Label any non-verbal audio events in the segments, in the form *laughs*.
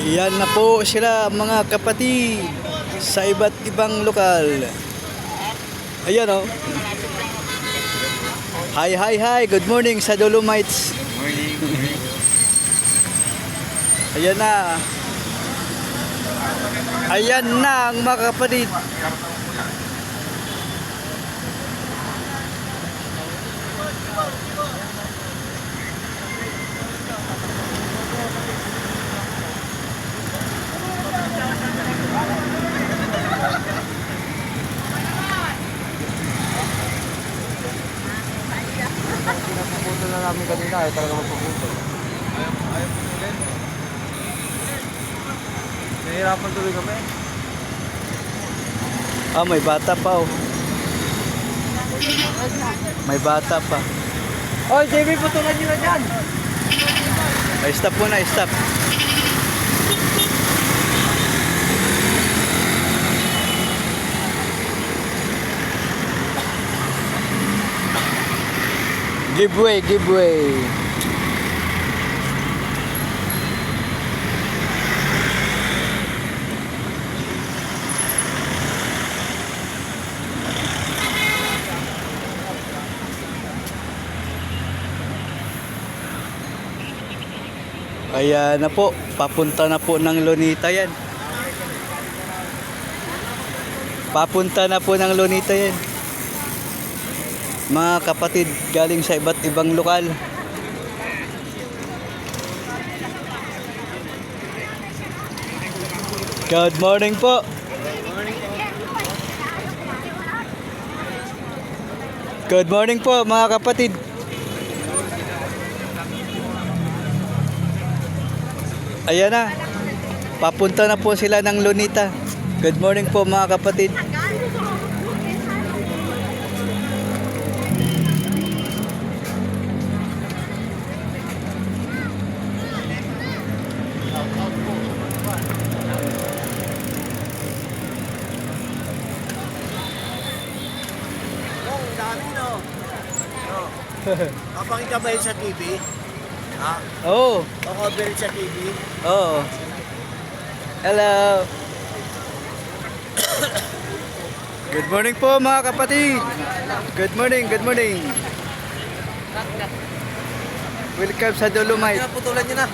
Ayan na po sila mga kapatid sa iba't ibang lokal. Ayan o. Hi, hi, hi. Good morning sa Dolomites. Morning, morning. Ayan na. Ayan na ang mga kapatid. Puputol na namin kanina, ayaw talaga magpuputol. Ayaw, ayaw putulin. Nahihirapan tuloy kami. Ah, may bata pa oh. May bata pa. Oh, JB, putulan nyo na dyan! Ay, stop muna, stop. Give way, give way. Kaya na po, papunta na po ng Lonita yan. Papunta na po ng Lonita yan. Mga kapatid galing sa iba't ibang lokal. Good morning po. Good morning po mga kapatid. Ayan na. Papunta na po sila ng Lunita. Good morning po mga kapatid. Dami no. No. *laughs* Papakita ba yun sa TV? Ha? Oh, Pakover yun sa TV? oh. Hello. Good morning po mga kapatid. Good morning, good morning. Welcome sa Dolomite. Putulan nyo na.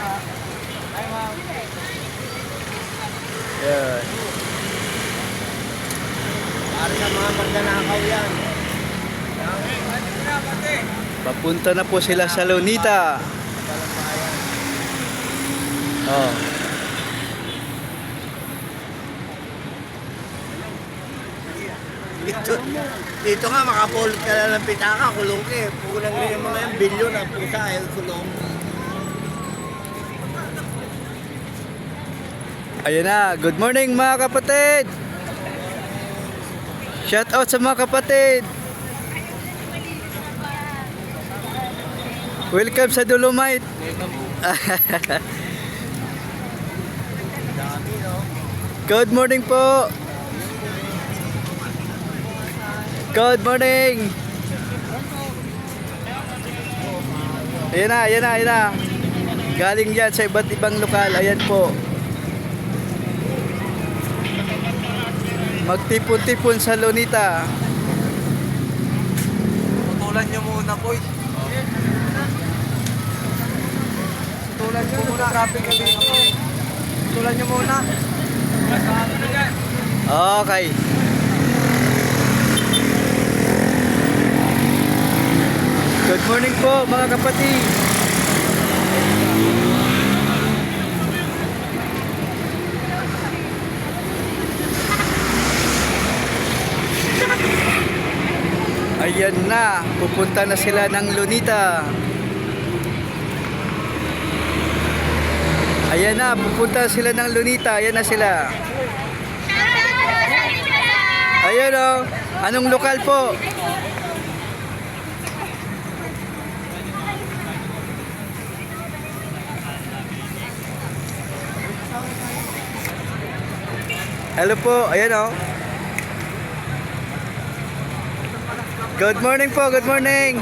Yan. Para sa mga magnanakaw yan. Papunta na po sila sa Lunita. Oh. Dito, dito nga makapulot ka na ng pitaka, kulong ka eh. Kulang rin yung mga yan, bilyon ang pusa ay kulong. Ayan na, good morning mga kapatid. Shout out sa mga kapatid. Welcome sa Dolomite. Good morning po. Good morning. Ayan na, ayan na, ayan na. Galing yan sa iba't ibang lokal. Ayan po. Magtipon-tipon sa Lonita. Putulan nyo muna, boy. Putulan nyo muna. Traffic na dito. Putulan nyo muna. Okay. Good morning po mga kapatid. Ayan na, pupunta na sila ng Lunita. Ayan na, pupunta sila ng Lunita. Ayan na sila. Ayan o. Anong lokal po? Hello po. Ayan o. Good morning po. Good morning.